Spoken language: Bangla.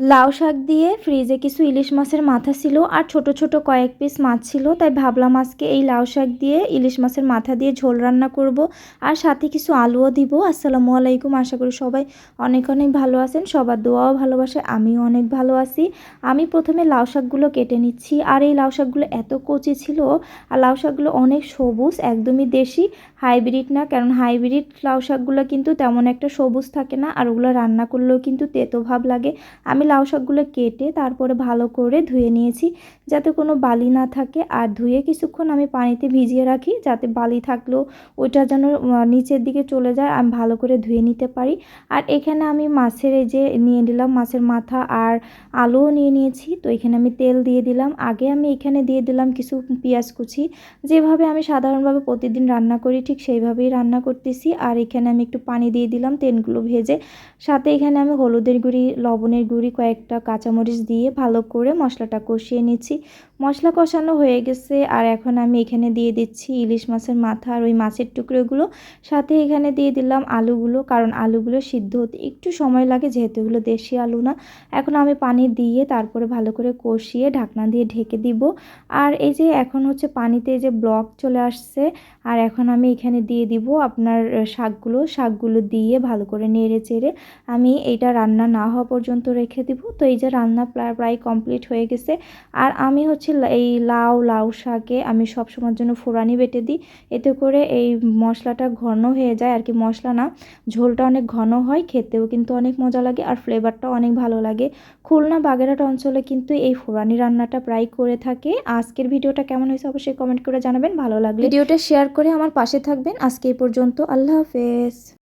লাউ শাক দিয়ে ফ্রিজে কিছু ইলিশ মাছের মাথা ছিল আর ছোট ছোট কয়েক পিস মাছ ছিল, তাই ভাবলাম আজকে এই লাউ শাক দিয়ে ইলিশ মাছের মাথা দিয়ে ঝোল রান্না করব আর সাথে কিছু আলুও দিব। আসসালামু আলাইকুম, আশা করি সবাই অনেক অনেক ভালো আছেন, সবার দোয়াও ভালোবাসে আমিও অনেক ভালো আছি। আমি প্রথমে লাউ শাকগুলো কেটে নিচ্ছি আর এই লাউ শাকগুলো এত কচি ছিল আর লাউ শাকগুলো অনেক সবুজ, একদমই দেশি, হাইব্রিড না, কারণ হাইব্রিড লাউ শাকগুলো কিন্তু তেমন একটা সবুজ থাকে না আর ওগুলো রান্না করলেও কিন্তু তেতো ভাব লাগে। আমি লাউ শাকগুলো কেটে তারপরে ভালো করে ধুয়ে নিয়েছি, যাতে কোনো বালি না থাকে। আর ধুয়ে কিছুক্ষণ আমি পানিতে ভিজিয়ে রাখি, যাতে বালি থাকলেও ওইটা যেন নিচের দিকে চলে যায়, আমি ভালো করে ধুয়ে নিতে পারি। আর এখানে আমি মাছের এই যে নিয়ে নিলাম, মাছের মাথা আর আলুও নিয়ে নিয়েছি। তো এখানে আমি তেল দিয়ে দিলাম। আগে আমি এখানে দিয়ে দিলাম কিছু পেঁয়াজ কুচি। যেভাবে আমি সাধারণভাবে প্রতিদিন রান্না করি, ঠিক সেইভাবেই রান্না করতেছি। আর এখানে আমি একটু পানি দিয়ে দিলাম, তেলগুলো ভেজে। সাথে এখানে আমি হলুদের গুঁড়ি, লবণের গুঁড়ি কয়েকটা কাঁচামরিচ দিয়ে ভালো করে মশলাটা কষিয়ে নিচ্ছি। মশলা কষানো হয়ে গেছে, আর এখন আমি এখানে দিয়ে দিচ্ছি ইলিশ মাছের মাথা আর ওই মাছের টুকরোগুলো। সাথে এখানে দিয়ে দিলাম আলুগুলো, কারণ আলুগুলো সিদ্ধ হতে একটু সময় লাগে, যেহেতু এগুলো দেশি আলু না। এখন আমি পানি দিয়ে তারপরে ভালো করে কষিয়ে ঢাকনা দিয়ে ঢেকে দিব। আর এই যে এখন হচ্ছে পানিতে যে ব্লক চলে আসছে, আর এখন আমি এখানে দিয়ে দিব আপনার শাকগুলো। শাকগুলো দিয়ে ভালো করে নেড়ে চেড়ে আমি এইটা রান্না না হওয়া পর্যন্ত রেখে দিব। তো এই যে রান্না প্রায় কমপ্লিট হয়ে গেছে। আর আমি হচ্ছে এই লাউ লাউ শাকে আমি সব সময়ের জন্য ফোড়ানি বেটে দিই। এতে করে এই মশলাটা ঘন হয়ে যায়। আর কি মশলা না, ঝোলটা অনেক ঘন হয়, খেতেও কিন্তু অনেক মজা লাগে আর ফ্লেভারটা অনেক ভালো লাগে। খুলনা বাগেরহাট অঞ্চলে কিন্তু এই ফোড়ানি রান্নাটা প্রায় করে থাকে। আজকের ভিডিওটা কেমন হয়েছে অবশ্যই কমেন্ট করে জানাবেন। ভালো লাগলে ভিডিওটা শেয়ার করে আমার পাশে থাকবেন। আজকে এই পর্যন্ত আল্লাহ হাফেজ।